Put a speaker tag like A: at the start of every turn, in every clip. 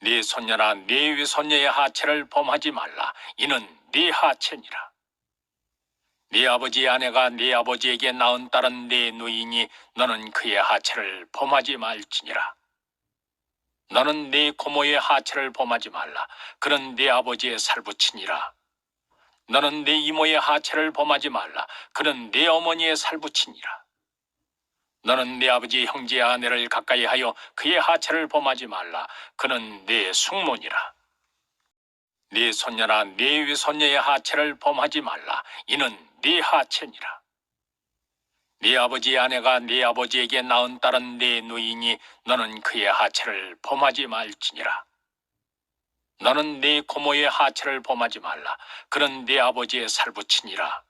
A: 네 손녀나 네 위손녀의 하체를 범하지 말라. 이는 네 하체니라. 네 아버지의 아내가 네 아버지에게 낳은 딸은 네 누이니 너는 그의 하체를 범하지 말지니라. 너는 네 고모의 하체를 범하지 말라. 그는 네 아버지의 살부친이라. 너는 네 이모의 하체를 범하지 말라. 그는 네 어머니의 살부친이라. 너는 네 아버지 형제의 아내를 가까이 하여 그의 하체를 범하지 말라. 그는 네 숙모니라. 네 손녀나 네 위손녀의 하체를 범하지 말라. 이는 네 하체니라. 네 아버지의 아내가 네 아버지에게 낳은 딸은 네 누이니 너는 그의 하체를 범하지 말지니라. 너는 네 고모의 하체를 범하지 말라. 그는 네 아버지의 살부친이라.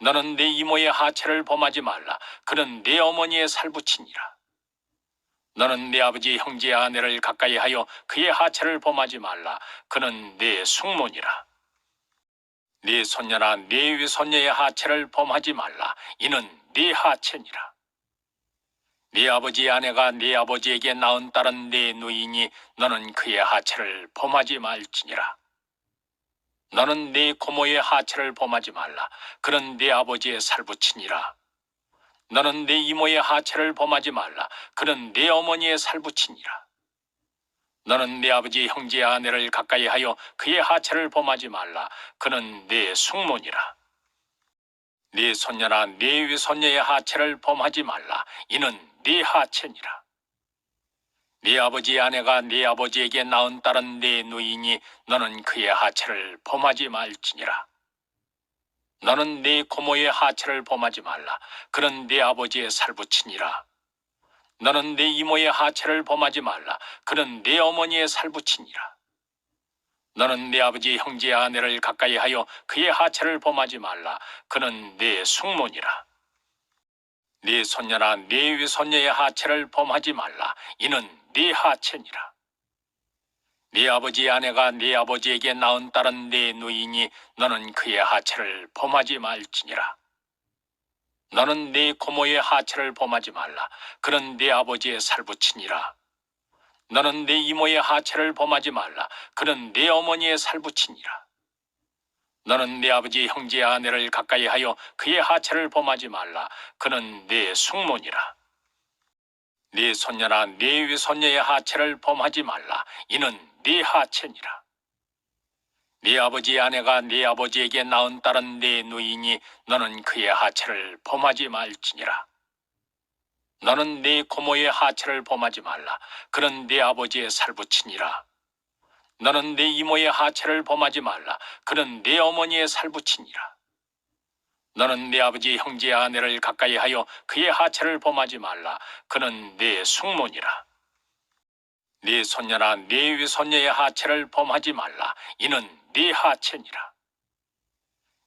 A: 너는 네 이모의 하체를 범하지 말라. 그는 네 어머니의 살부친이라. 너는 네 아버지 형제의 아내를 가까이 하여 그의 하체를 범하지 말라. 그는 네 숙모니라. 네 손녀나 네 위손녀의 하체를 범하지 말라. 이는 네 하체니라. 네 아버지의 아내가 네 아버지에게 낳은 딸은 네 누이니 너는 그의 하체를 범하지 말지니라. 너는 네 고모의 하체를 범하지 말라. 그는 네 아버지의 살부친이라. 너는 네 이모의 하체를 범하지 말라. 그는 네 어머니의 살부친이라. 너는 네 아버지 형제의 아내를 가까이 하여 그의 하체를 범하지 말라. 그는 네 숙모니라. 네 손녀나 네 위손녀의 하체를 범하지 말라. 이는 네 하체니라. 네 아버지의 아내가 네 아버지에게 낳은 딸은 네 누이니 너는 그의 하체를 범하지 말지니라. 너는 네 고모의 하체를 범하지 말라. 그는 네 아버지의 살부친이라. 너는 네 이모의 하체를 범하지 말라. 그는 네 어머니의 살부친이라. 너는 네 아버지 형제의 아내를 가까이 하여 그의 하체를 범하지 말라. 그는 네 숙모니라. 네 손녀나 네 위 손녀의 하체를 범하지 말라. 이는 네 하체니라. 네 아버지의 아내가 네 아버지에게 낳은 딸은 네 누이니 너는 그의 하체를 범하지 말지니라. 너는 네 고모의 하체를 범하지 말라. 그는 네 아버지의 살부친이라. 너는 네 이모의 하체를 범하지 말라. 그는 네 어머니의 살부친이라. 너는 네 아버지 형제의 아내를 가까이 하여 그의 하체를 범하지 말라. 그는 네 숙모니라. 네 손녀나 네 위손녀의 하체를 범하지 말라. 이는 네 하체니라. 네 아버지의 아내가 네 아버지에게 낳은 딸은 네 누이니 너는 그의 하체를 범하지 말지니라. 너는 네 고모의 하체를 범하지 말라. 그는 네 아버지의 살부친이라. 너는 네 이모의 하체를 범하지 말라. 그는 네 어머니의 살부친이라. 너는 네 아버지 형제의 아내를 가까이 하여 그의 하체를 범하지 말라. 그는 네 숙모니라. 네 손녀나 네 위손녀의 하체를 범하지 말라. 이는 네 하체니라.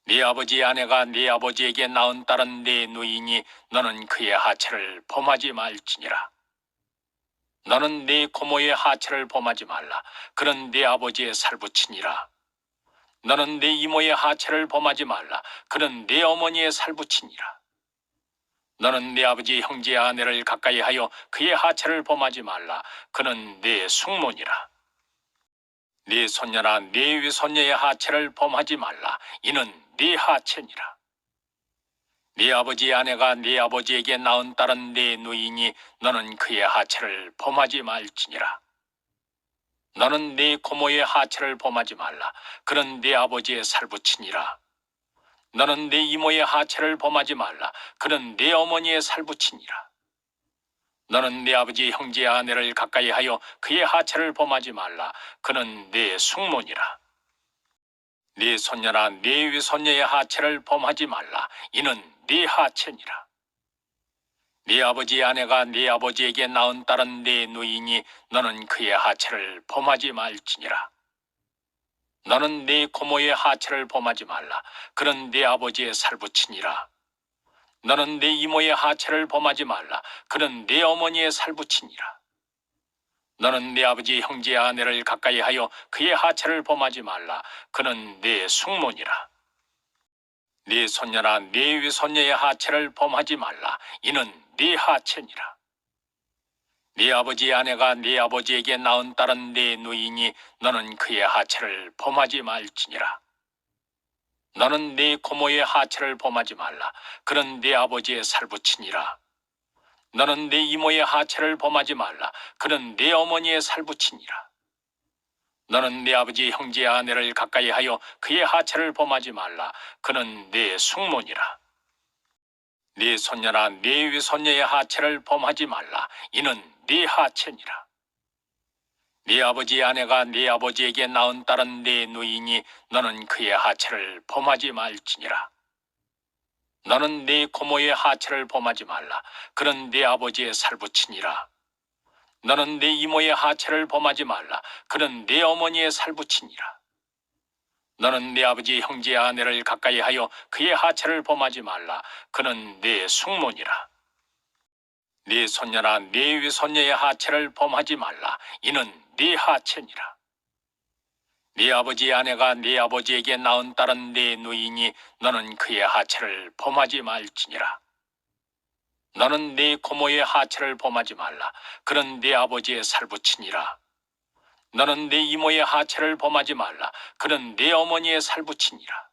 A: 네 아버지의 아내가 네 아버지에게 낳은 딸은 네 누이니 너는 그의 하체를 범하지 말지니라. 너는 네 고모의 하체를 범하지 말라. 그는 네 아버지의 살부친이라. 너는 네 이모의 하체를 범하지 말라. 그는 네 어머니의 살부친이라. 너는 네 아버지 형제의 아내를 가까이 하여 그의 하체를 범하지 말라. 그는 네 숙모니라. 네 손녀나 네 위손녀의 하체를 범하지 말라. 이는 네 하체니라. 네 아버지의 아내가 네 아버지에게 낳은 딸은 네 누이니 너는 그의 하체를 범하지 말지니라. 너는 네 고모의 하체를 범하지 말라. 그는 네 아버지의 살부친이라. 너는 네 이모의 하체를 범하지 말라. 그는 네 어머니의 살부친이라. 너는 네 아버지 형제의 아내를 가까이 하여 그의 하체를 범하지 말라. 그는 네 숙모니라. 네 손녀나 네 위손녀의 하체를 범하지 말라. 이는 네 하체니라. 네 아버지의 아내가 네 아버지에게 낳은 딸은 네 누이니 너는 그의 하체를 범하지 말지니라. 너는 네 고모의 하체를 범하지 말라. 그는 네 아버지의 살부친이라. 너는 네 이모의 하체를 범하지 말라. 그는 네 어머니의 살부친이라. 너는 네 아버지 형제의 아내를 가까이 하여 그의 하체를 범하지 말라. 그는 네 숙모니라. 네 손녀나 네 위 손녀의 하체를 범하지 말라. 이는 네 하체니라. 네 아버지 아내가 네 아버지에게 낳은 딸은 네 누이니 너는 그의 하체를 범하지 말지니라. 너는 네 고모의 하체를 범하지 말라. 그는 네 아버지의 살부친이라. 너는 네 이모의 하체를 범하지 말라. 그는 네 어머니의 살부친이라. 너는 네 아버지 형제의 아내를 가까이 하여 그의 하체를 범하지 말라. 그는 네 숙모니라. 네 손녀나 네 위손녀의 하체를 범하지 말라. 이는 네 하체니라. 네 아버지 아내가 네 아버지에게 낳은 딸은 네 누이니 너는 그의 하체를 범하지 말지니라. 너는 네 고모의 하체를 범하지 말라. 그는 네 아버지의 살부친이라. 너는 네 이모의 하체를 범하지 말라. 그는 네 어머니의 살부친이라. 너는 네 아버지 형제의 아내를 가까이 하여 그의 하체를 범하지 말라. 그는 네 숙모니라. 네 손녀나 네 위손녀의 하체를 범하지 말라. 이는 네 하체니라. 네 아버지 아내가 네 아버지에게 낳은 딸은 네 누이니 너는 그의 하체를 범하지 말지니라. 너는 네 고모의 하체를 범하지 말라. 그는 네 아버지의 살부친이라. 너는 네 이모의 하체를 범하지 말라. 그는 네 어머니의 살부친이라.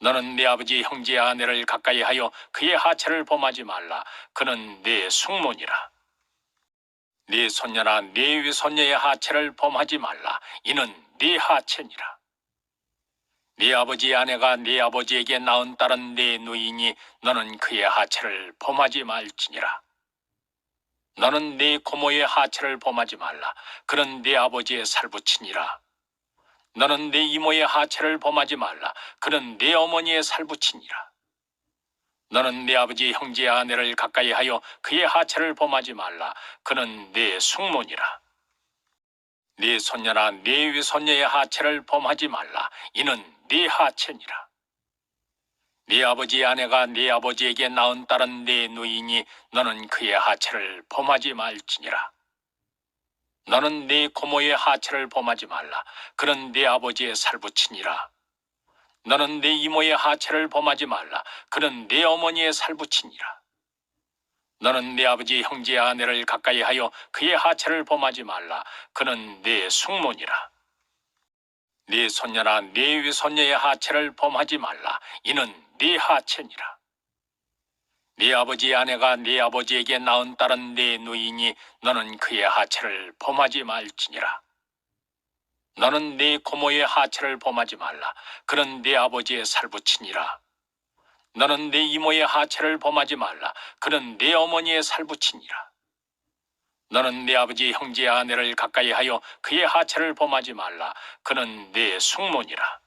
A: 너는 네 아버지 형제의 아내를 가까이 하여 그의 하체를 범하지 말라. 그는 네 숙모니라. 네 손녀나 네 위손녀의 하체를 범하지 말라. 이는 네 하체니라. 네 아버지 아내가 네 아버지에게 낳은 딸은 네 누이니 너는 그의 하체를 범하지 말지니라. 너는 네 고모의 하체를 범하지 말라. 그는 네 아버지의 살부친이라. 너는 네 이모의 하체를 범하지 말라. 그는 네 어머니의 살부친이라. 너는 네 아버지 형제의 아내를 가까이 하여 그의 하체를 범하지 말라. 그는 네 숙모니라. 네 손녀나 네 위손녀의 하체를 범하지 말라. 이는 네 하체니라. 네 아버지 아내가 네 아버지에게 낳은 딸은 네 누이니 너는 그의 하체를 범하지 말지니라. 너는 네 고모의 하체를 범하지 말라. 그는 네 아버지의 살부친이라. 너는 네 이모의 하체를 범하지 말라. 그는 네 어머니의 살부친이라. 너는 네 아버지 형제의 아내를 가까이 하여 그의 하체를 범하지 말라. 그는 네 숙모니라. 네 손녀나 네 위손녀의 하체를 범하지 말라. 이는 네 하체니라. 네 아버지 아내가 네 아버지에게 낳은 딸은 네 누이니 너는 그의 하체를 범하지 말지니라. 너는 네 고모의 하체를 범하지 말라. 그는 네 아버지의 살부친이라. 너는 네 이모의 하체를 범하지 말라. 그는 네 어머니의 살부친이라. 너는 네 아버지 형제의 아내를 가까이 하여 그의 하체를 범하지 말라. 그는 네 숙모니라.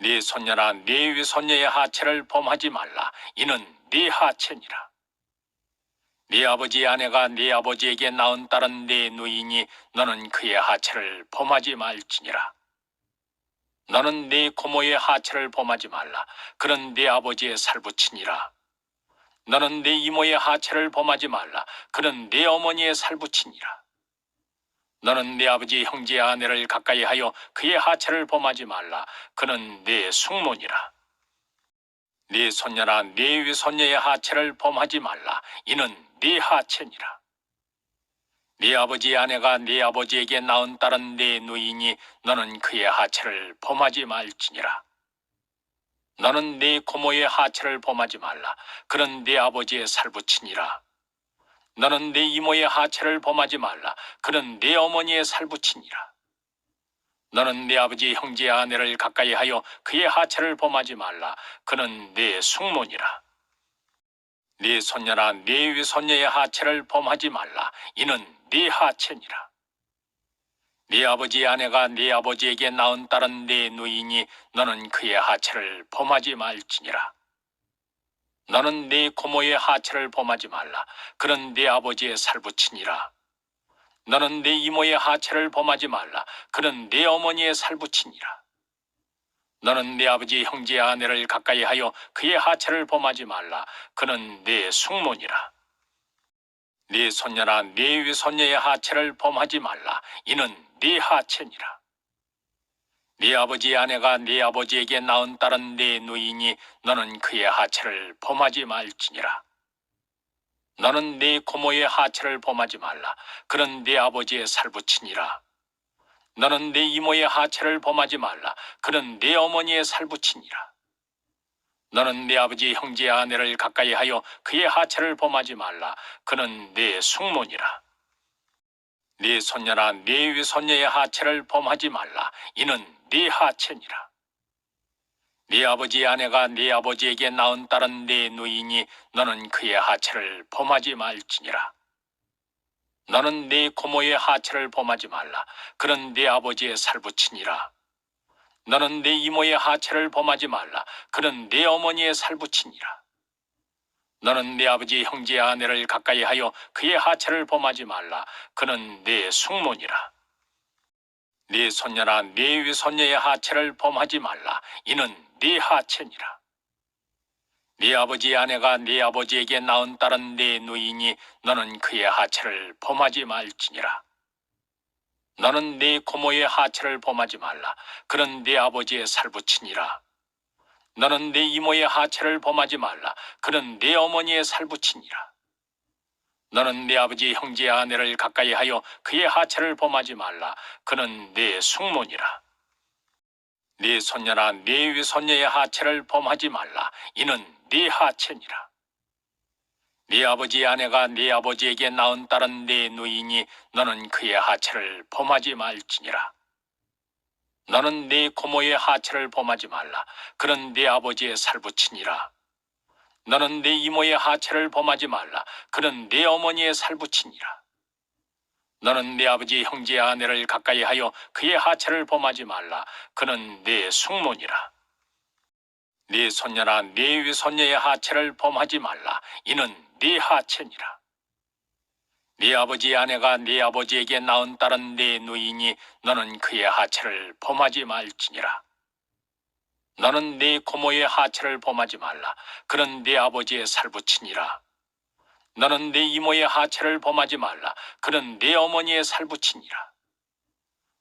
A: 네 손녀나 네 위손녀의 하체를 범하지 말라. 이는 네 하체니라. 네 아버지 아내가 네 아버지에게 낳은 딸은 네 누이니 너는 그의 하체를 범하지 말지니라. 너는 네 고모의 하체를 범하지 말라. 그는 네 아버지의 살부친이라. 너는 네 이모의 하체를 범하지 말라. 그는 네 어머니의 살부친이라. 너는 네 아버지 형제의 아내를 가까이 하여 그의 하체를 범하지 말라. 그는 네 숙모니라. 네 손녀나 네 위손녀의 하체를 범하지 말라. 이는 네 하체니라. 네 아버지 아내가 네 아버지에게 낳은 딸은 네 누이니 너는 그의 하체를 범하지 말지니라. 너는 네 고모의 하체를 범하지 말라. 그는 네 아버지의 살부친이라. 너는 네 이모의 하체를 범하지 말라. 그는 네 어머니의 살부친이라. 너는 네 아버지 형제의 아내를 가까이 하여 그의 하체를 범하지 말라. 그는 네 숙모니라. 네 손녀나 네 위손녀의 하체를 범하지 말라. 이는 네 하체니라. 네 아버지 아내가 네 아버지에게 낳은 딸은 네 누이니 너는 그의 하체를 범하지 말지니라. 너는 네 고모의 하체를 범하지 말라. 그는 네 아버지의 살부친이라. 너는 네 이모의 하체를 범하지 말라. 그는 네 어머니의 살부친이라. 너는 네 아버지 형제의 아내를 가까이 하여 그의 하체를 범하지 말라. 그는 네 숙모니라. 네 손녀나 네 위손녀의 하체를 범하지 말라. 이는 네 하체니라. 네 아버지 아내가 네 아버지에게 낳은 딸은 네 누이니 너는 그의 하체를 범하지 말지니라. 너는 네 고모의 하체를 범하지 말라. 그는 네 아버지의 살부친이라. 너는 네 이모의 하체를 범하지 말라. 그는 네 어머니의 살부친이라. 너는 네 아버지 형제의 아내를 가까이 하여 그의 하체를 범하지 말라. 그는 네 숙모니라. 네 손녀나 네 위 손녀의 하체를 범하지 말라. 이는 네 하체니라. 네 아버지의 아내가 네 아버지에게 낳은 딸은 네 누이니 너는 그의 하체를 범하지 말지니라. 너는 네 고모의 하체를 범하지 말라. 그는 네 아버지의 살부친이라. 너는 네 이모의 하체를 범하지 말라. 그는 네 어머니의 살부친이라. 너는 네 아버지 형제의 아내를 가까이 하여 그의 하체를 범하지 말라. 그는 네 숙모니라. 네 손녀나 네 위손녀의 하체를 범하지 말라. 이는 네 하체니라. 네 아버지의 아내가 네 아버지에게 낳은 딸은 네 누이니 너는 그의 하체를 범하지 말지니라. 너는 네 고모의 하체를 범하지 말라. 그는 네 아버지의 살부친이라. 너는 네 이모의 하체를 범하지 말라. 그는 네 어머니의 살부친이라. 너는 네 아버지 형제의 아내를 가까이 하여 그의 하체를 범하지 말라. 그는 네 숙모니라. 네 손녀나 네 위손녀의 하체를 범하지 말라. 이는 네 하체니라. 네 아버지의 아내가 네 아버지에게 낳은 딸은 네 누이니 너는 그의 하체를 범하지 말지니라. 너는 네 고모의 하체를 범하지 말라. 그는 네 아버지의 살부친이라. 너는 네 이모의 하체를 범하지 말라. 그는 네 어머니의 살부친이라. 너는 네 아버지 형제의 아내를 가까이 하여 그의 하체를 범하지 말라. 그는 네 숙모니라. 네 손녀나 네 위손녀의 하체를 범하지 말라. 이는 네 하체니라. 네 아버지의 아내가 네 아버지에게 낳은 딸은 네 누이니 너는 그의 하체를 범하지 말지니라. 너는 네 고모의 하체를 범하지 말라. 그는 네 아버지의 살부친이라. 너는 네 이모의 하체를 범하지 말라. 그는 네 어머니의 살부친이라.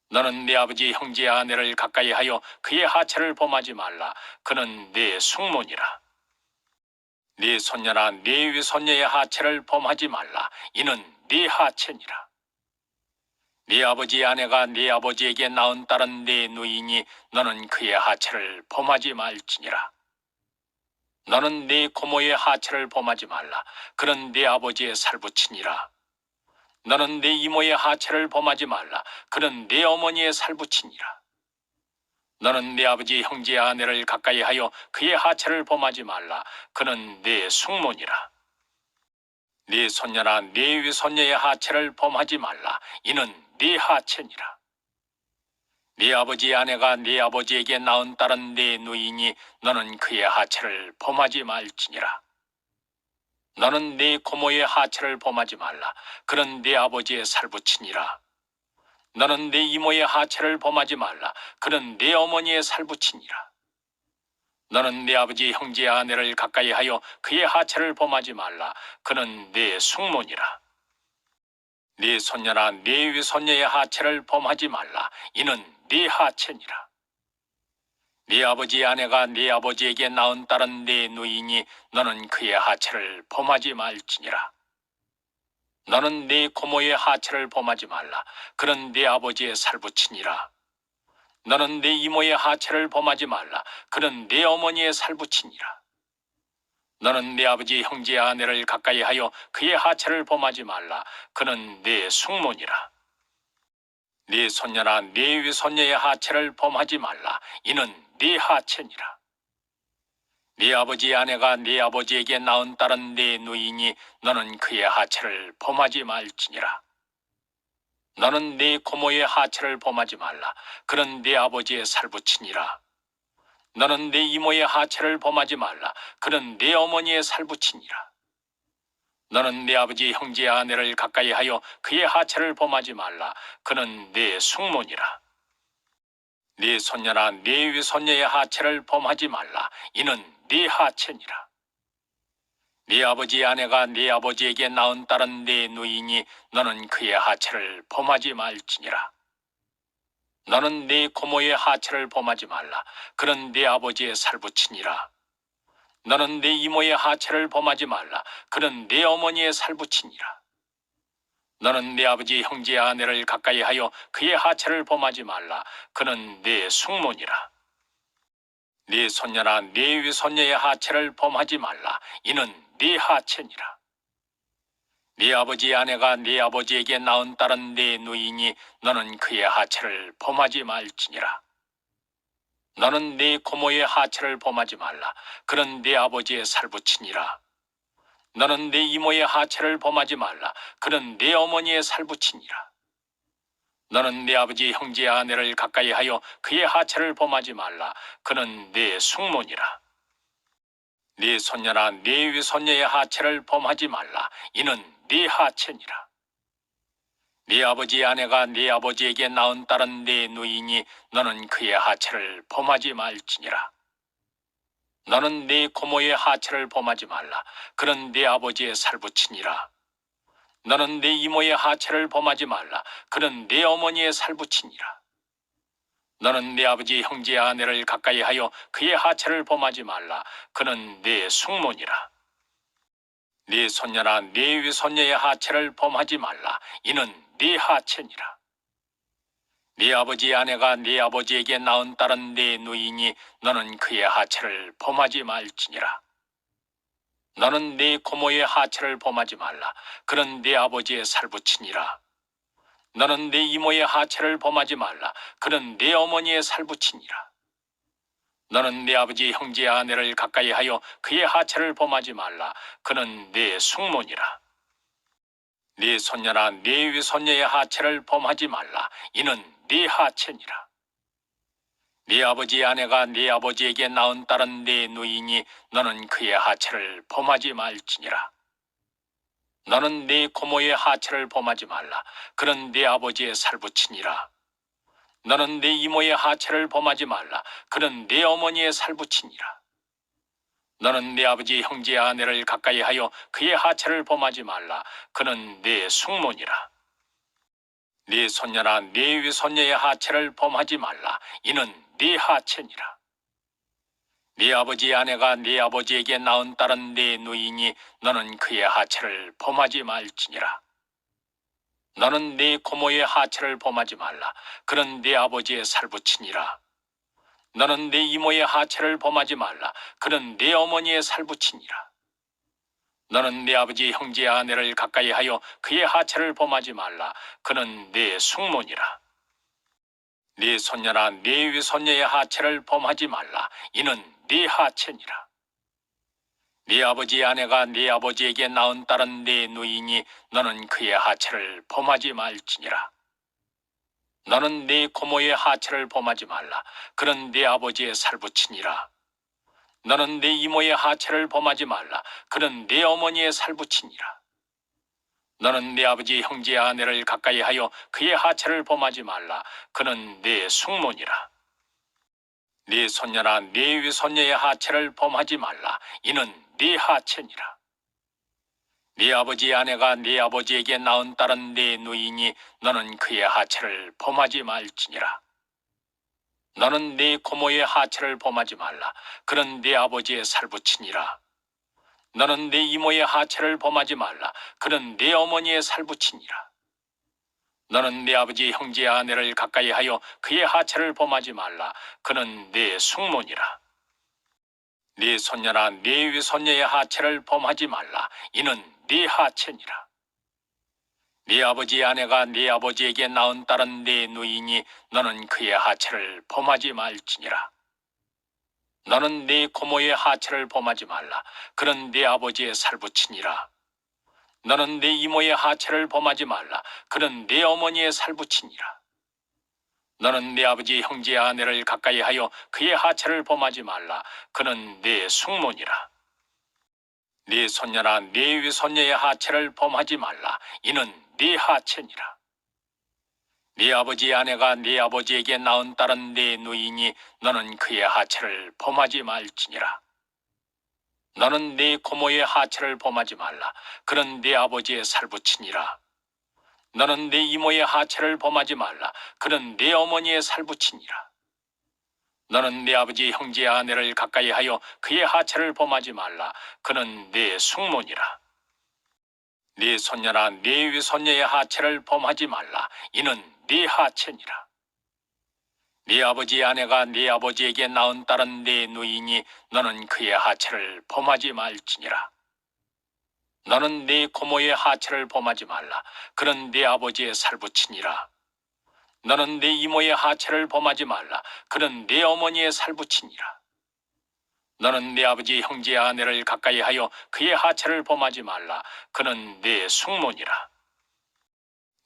A: 너는 네 아버지 형제의 아내를 가까이 하여 그의 하체를 범하지 말라. 그는 네 숙모니라. 네 손녀나 네 위손녀의 하체를 범하지 말라. 이는 네 하체니라. 네 아버지의 아내가 네 아버지에게 낳은 딸은 네 누이니 너는 그의 하체를 범하지 말지니라. 너는 네 고모의 하체를 범하지 말라. 그는 네 아버지의 살부친이라. 너는 네 이모의 하체를 범하지 말라. 그는 네 어머니의 살부친이라. 너는 네 아버지 형제의 아내를 가까이 하여 그의 하체를 범하지 말라. 그는 네 숙모니라. 네 손녀나 네 위손녀의 하체를 범하지 말라. 이는 네 하체니라. 네 아버지의 아내가 네 아버지에게 낳은 딸은 네 누이니 너는 그의 하체를 범하지 말지니라. 너는 네 고모의 하체를 범하지 말라. 그는 네 아버지의 살부친이라. 너는 네 이모의 하체를 범하지 말라. 그는 네 어머니의 살부친이라. 너는 네 아버지 형제의 아내를 가까이 하여 그의 하체를 범하지 말라. 그는 네 숙모니라. 네 손녀나 네 위손녀의 하체를 범하지 말라. 이는 네 하체니라. 네 아버지의 아내가 네 아버지에게 낳은 딸은 네 누이니 너는 그의 하체를 범하지 말지니라. 너는 네 고모의 하체를 범하지 말라. 그는 네 아버지의 살부친이라. 너는 네 이모의 하체를 범하지 말라. 그는 네 어머니의 살부친이라. 너는 네 아버지 형제의 아내를 가까이 하여 그의 하체를 범하지 말라. 그는 네 숙모니라. 네 손녀나 네 위손녀의 하체를 범하지 말라. 이는 네 하체니라. 네 아버지의 아내가 네 아버지에게 낳은 딸은 네 누이니 너는 그의 하체를 범하지 말지니라. 너는 네 고모의 하체를 범하지 말라. 그는 네 아버지의 살부친이라. 너는 네 이모의 하체를 범하지 말라. 그는 네 어머니의 살부친이라. 너는 네 아버지 형제의 아내를 가까이 하여 그의 하체를 범하지 말라. 그는 네 숙모니라. 네 손녀나 네 위손녀의 하체를 범하지 말라. 이는 네 하체니라. 네 아버지의 아내가 네 아버지에게 낳은 딸은 네 누이니 너는 그의 하체를 범하지 말지니라. 너는 네 고모의 하체를 범하지 말라. 그는 네 아버지의 살부친이라. 너는 내 이모의 하체를 범하지 말라. 그는 내 어머니의 살부친이라. 너는 내 아버지 형제의 아내를 가까이 하여 그의 하체를 범하지 말라. 그는 내 숙모니라. 네 손녀나 네 위손녀의 하체를 범하지 말라. 이는 네 하체니라. 네 아버지의 아내가 네 아버지에게 낳은 딸은 네 누이니 너는 그의 하체를 범하지 말지니라. 너는 네 고모의 하체를 범하지 말라. 그는 네 아버지의 살부친이라. 너는 네 이모의 하체를 범하지 말라. 그는 네 어머니의 살부친이라. 너는 네 아버지 형제의 아내를 가까이 하여 그의 하체를 범하지 말라. 그는 네 숙모니라. 네 손녀나 네 위손녀의 하체를 범하지 말라. 이는 네 하체니라. 네 아버지의 아내가 네 아버지에게 낳은 딸은 네 누이니 너는 그의 하체를 범하지 말지니라. 너는 네 고모의 하체를 범하지 말라. 그는 네 아버지의 살부친이라. 너는 네 이모의 하체를 범하지 말라. 그는 네 어머니의 살부친이라. 너는 네 아버지 형제의 아내를 가까이 하여 그의 하체를 범하지 말라. 그는 네 숙모니라. 네 손녀나 네 위손녀의 하체를 범하지 말라. 이는 네 하체니라. 네 아버지의 아내가 네 아버지에게 낳은 딸은 네 누이니 너는 그의 하체를 범하지 말지니라. 너는 네 고모의 하체를 범하지 말라. 그는 네 아버지의 살부친이라. 너는 네 이모의 하체를 범하지 말라. 그는 네 어머니의 살부친이라. 너는 네 아버지 형제의 아내를 가까이 하여 그의 하체를 범하지 말라. 그는 네 숙모니라. 네 손녀나 네 위손녀의 하체를 범하지 말라. 이는 네 하체니라. 네 아버지의 아내가 네 아버지에게 낳은 딸은 네 누이니 너는 그의 하체를 범하지 말지니라. 너는 네 고모의 하체를 범하지 말라. 그는 네 아버지의 살부친이라. 너는 네 이모의 하체를 범하지 말라. 그는 네 어머니의 살부친이라. 너는 네 아버지 형제의 아내를 가까이 하여 그의 하체를 범하지 말라. 그는 네 숙모니라. 네 손녀나 네 위손녀의 하체를 범하지 말라. 이는 네 하체니라. 네 아버지의 아내가 네 아버지에게 낳은 딸은 네 누이니 너는 그의 하체를 범하지 말지니라. 너는 네 고모의 하체를 범하지 말라. 그는 네 아버지의 살부친이라. 너는 네 이모의 하체를 범하지 말라. 그는 네 어머니의 살부친이라. 너는 네 아버지 형제의 아내를 가까이 하여 그의 하체를 범하지 말라. 그는 네 숙모니라. 네 손녀나 네 위손녀의 하체를 범하지 말라. 이는 네 하체니라. 네 아버지의 아내가 네 아버지에게 낳은 딸은 네 누이니 너는 그의 하체를 범하지 말지니라. 너는 네 고모의 하체를 범하지 말라. 그는 네 아버지의 살부친이라. 너는 네 이모의 하체를 범하지 말라. 그는 네 어머니의 살부친이라. 너는 네 아버지 형제의 아내를 가까이 하여 그의 하체를 범하지 말라. 그는 네 숙모니라. 네 손녀나 네 위손녀의 하체를 범하지 말라. 이는 네 하체니라. 네 아버지의 아내가 네 아버지에게 낳은 딸은 네 누이니 너는 그의 하체를 범하지 말지니라. 너는 네 고모의 하체를 범하지 말라. 그는 네 아버지의 살부친이라. 너는 네 이모의 하체를 범하지 말라. 그는 네 어머니의 살부친이라. 너는 네 아버지 형제의 아내를 가까이 하여 그의 하체를 범하지 말라. 그는 네 숙모니라. 네 손녀나 네 위손녀의 하체를 범하지 말라. 이는 네 하체니라. 네 아버지의 아내가 네 아버지에게 낳은 딸은 네 누이니 너는 그의 하체를 범하지 말지니라. 너는 네 고모의 하체를 범하지 말라. 그는 네 아버지의 살부친이라. 너는 네 이모의 하체를 범하지 말라. 그는 네 어머니의 살부친이라. 너는 네 아버지 형제의 아내를 가까이 하여 그의 하체를 범하지 말라. 그는 네 숙모니라. 네 손녀나 네 위손녀의 하체를 범하지 말라. 이는 네 하체니라. 네 아버지의 아내가 네 아버지에게 낳은 딸은 네 누이니 너는 그의 하체를 범하지 말지니라. 너는 네 고모의 하체를 범하지 말라. 그는 네 아버지의 살부친이라. 너는 네 이모의 하체를 범하지 말라. 그는 네 어머니의 살부친이라. 너는 네 아버지 형제의 아내를 가까이 하여 그의 하체를 범하지 말라. 그는 네 숙모니라. 네 손녀나 네 위손녀의 하체를 범하지 말라. 이는 네 하체니라. 네 아버지의 아내가 네 아버지에게 낳은 딸은 네 누이니 너는 그의 하체를 범하지 말지니라. 너는 네 고모의 하체를 범하지 말라. 그는 네 아버지의 살부친이라. 너는 네 이모의 하체를 범하지 말라. 그는 네 어머니의 살부친이라. 너는 네 아버지 형제의 아내를 가까이 하여 그의 하체를 범하지 말라. 그는 네 숙모니라.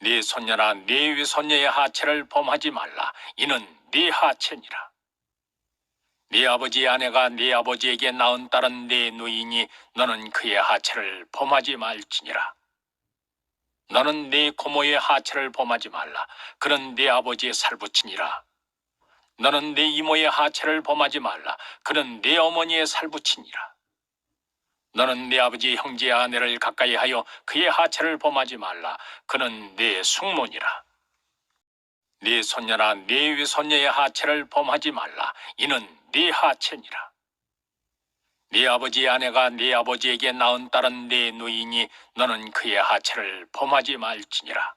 A: 네 손녀나 네 위손녀의 하체를 범하지 말라. 이는 네 하체니라. 네 아버지의 아내가 네 아버지에게 낳은 딸은 네 누이니 너는 그의 하체를 범하지 말지니라. 너는 네 고모의 하체를 범하지 말라. 그는 네 아버지의 살부친이라. 너는 네 이모의 하체를 범하지 말라. 그는 네 어머니의 살부친이라. 너는 네 아버지 형제의 아내를 가까이 하여 그의 하체를 범하지 말라. 그는 네 숙모니라. 네 손녀나 네 위손녀의 하체를 범하지 말라. 이는 네 하체니라. 네 아버지의 아내가 네 아버지에게 낳은 딸은 네 누이니 너는 그의 하체를 범하지 말지니라.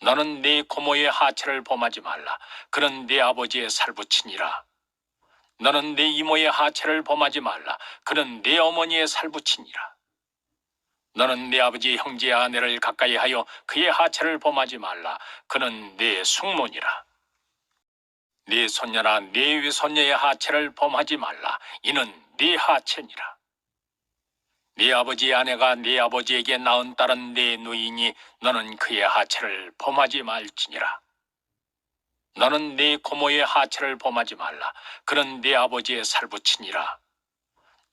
A: 너는 네 고모의 하체를 범하지 말라. 그는 네 아버지의 살부친이라. 너는 네 이모의 하체를 범하지 말라. 그는 네 어머니의 살부친이라. 너는 네 아버지 형제의 아내를 가까이 하여 그의 하체를 범하지 말라. 그는 네 숙모니라. 네 손녀나 네 위손녀의 하체를 범하지 말라. 이는 네 하체니라. 네 아버지 아내가 네 아버지에게 낳은 딸은 네 누이니 너는 그의 하체를 범하지 말지니라. 너는 네 고모의 하체를 범하지 말라. 그는 네 아버지의 살부친이라.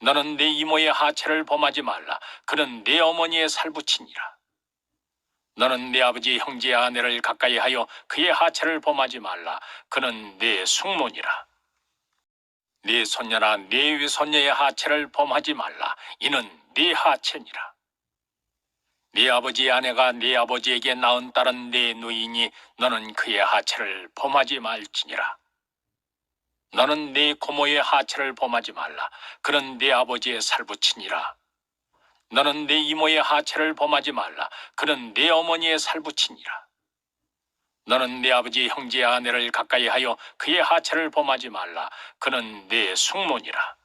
A: 너는 네 이모의 하체를 범하지 말라. 그는 네 어머니의 살부친이라. 너는 네 아버지 형제의 아내를 가까이 하여 그의 하체를 범하지 말라. 그는 네 숙모니라. 네 손녀나 네 위손녀의 하체를 범하지 말라. 이는 네 하체니라. 네 아버지 아내가 네 아버지에게 낳은 딸은 네 누이니 너는 그의 하체를 범하지 말지니라. 너는 네 고모의 하체를 범하지 말라. 그는 네 아버지의 살부친이라. 너는 네 이모의 하체를 범하지 말라. 그는 네 어머니의 살부친이라. 너는 네 아버지 형제의 아내를 가까이 하여 그의 하체를 범하지 말라. 그는 네 숙모니라.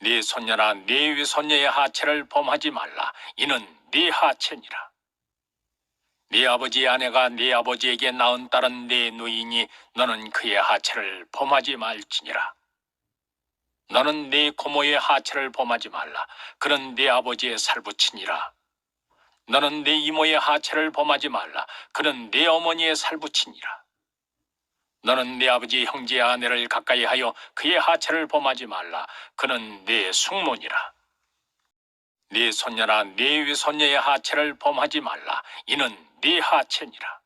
A: 네 손녀나 네 위손녀의 하체를 범하지 말라. 이는 네 하체니라. 네 아버지 아내가 네 아버지에게 낳은 딸은 네 누이니 너는 그의 하체를 범하지 말지니라. 너는 네 고모의 하체를 범하지 말라. 그는 네 아버지의 살부친이라. 너는 네 이모의 하체를 범하지 말라. 그는 네 어머니의 살부친이라. 너는 네 아버지 형제의 아내를 가까이 하여 그의 하체를 범하지 말라. 그는 네 숙모니라. 네 손녀나 네 위손녀의 하체를 범하지 말라. 이는 네 하체니라.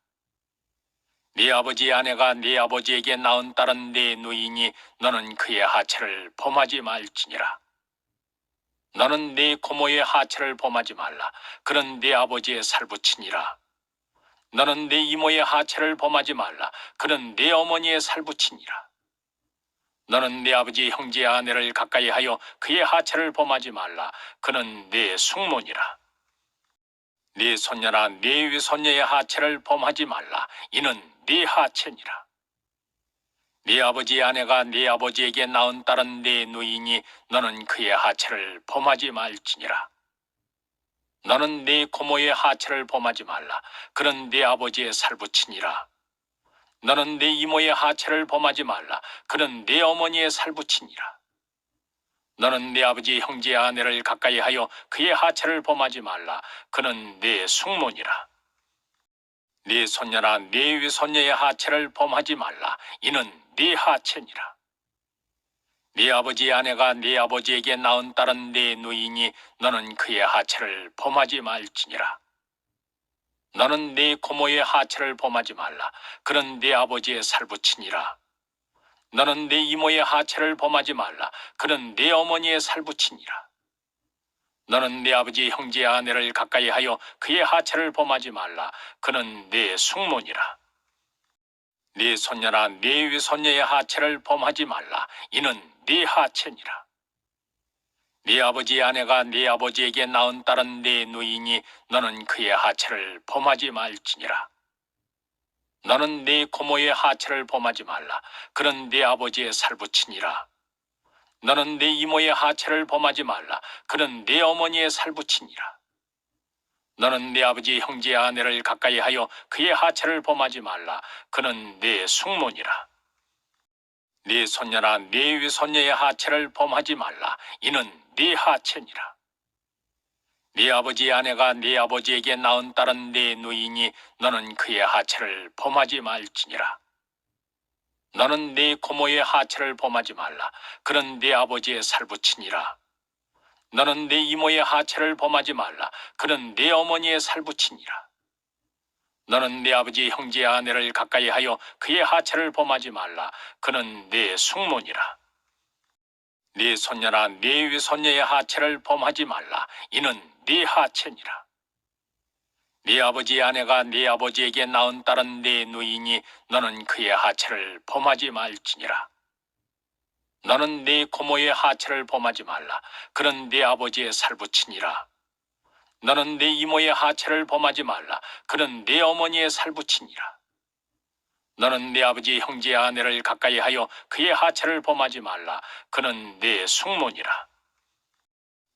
A: 네 아버지 아내가 네 아버지에게 낳은 딸은 네 누이니 너는 그의 하체를 범하지 말지니라. 너는 네 고모의 하체를 범하지 말라. 그는 네 아버지의 살부친이라. 너는 네 이모의 하체를 범하지 말라. 그는 네 어머니의 살부친이라. 너는 네 아버지 형제의 아내를 가까이 하여 그의 하체를 범하지 말라. 그는 네 숙모니라. 네 손녀나 네 위손녀의 하체를 범하지 말라. 이는 네 하체니라. 네 아버지 아내가 네 아버지에게 낳은 딸은 네 누이니 너는 그의 하체를 범하지 말지니라. 너는 네 고모의 하체를 범하지 말라. 그는 네 아버지의 살부친이라. 너는 네 이모의 하체를 범하지 말라. 그는 네 어머니의 살부친이라. 너는 네 아버지 형제의 아내를 가까이 하여 그의 하체를 범하지 말라. 그는 네 숙모니라. 네 손녀나 네 위손녀의 하체를 범하지 말라. 이는 네 하체니라. 네 아버지 아내가 네 아버지에게 낳은 딸은 네 누이니 너는 그의 하체를 범하지 말지니라. 너는 네 고모의 하체를 범하지 말라. 그는 네 아버지의 살부친이라. 너는 네 이모의 하체를 범하지 말라. 그는 네 어머니의 살부친이라. 너는 네 아버지 형제의 아내를 가까이 하여 그의 하체를 범하지 말라. 그는 네 숙모니라. 네 손녀나 네 위손녀의 하체를 범하지 말라. 이는 네 하체니라. 네 아버지의 아내가 네 아버지에게 낳은 딸은 네 누이니 너는 그의 하체를 범하지 말지니라. 너는 네 고모의 하체를 범하지 말라. 그는 네 아버지의 살부친이라. 너는 네 이모의 하체를 범하지 말라. 그는 네 어머니의 살부친이라. 너는 네 아버지 형제의 아내를 가까이 하여 그의 하체를 범하지 말라. 그는 네 숙모니라. 네 손녀나 네 위손녀의 하체를 범하지 말라. 이는 네 하체니라. 네 아버지의 아내가 네 아버지에게 낳은 딸은 네 누이니 너는 그의 하체를 범하지 말지니라. 너는 네 고모의 하체를 범하지 말라. 그는 네 아버지의 살부친이라. 너는 네 이모의 하체를 범하지 말라. 그는 네 어머니의 살부친이라. 너는 네 아버지 형제의 아내를 가까이 하여 그의 하체를 범하지 말라. 그는 네 숙모니라. 네 손녀나 네 위손녀의 하체를 범하지 말라. 이는 네 하체니라. 네 아버지의 아내가 네 아버지에게 낳은 딸은 네 누이니 너는 그의 하체를 범하지 말지니라. 너는 네 고모의 하체를 범하지 말라. 그는 네 아버지의 살부친이라. 너는 네 이모의 하체를 범하지 말라. 그는 네 어머니의 살부친이라. 너는 네 아버지 형제의 아내를 가까이 하여 그의 하체를 범하지 말라. 그는 네 숙모니라.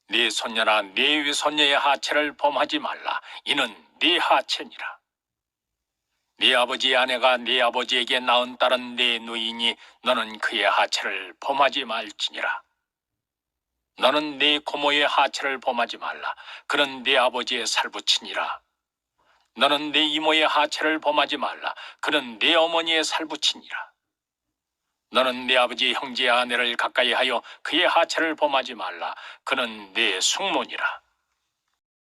A: 네 손녀나 네 위손녀의 하체를 범하지 말라. 이는 네 하체니라. 네 아버지의 아내가 네 아버지에게 낳은 딸은 네 누이니 너는 그의 하체를 범하지 말지니라. 너는 네 고모의 하체를 범하지 말라. 그는 네 아버지의 살부친이라. 너는 네 이모의 하체를 범하지 말라. 그는 네 어머니의 살부친이라. 너는 네 아버지 형제의 아내를 가까이 하여 그의 하체를 범하지 말라. 그는 네 숙모니라.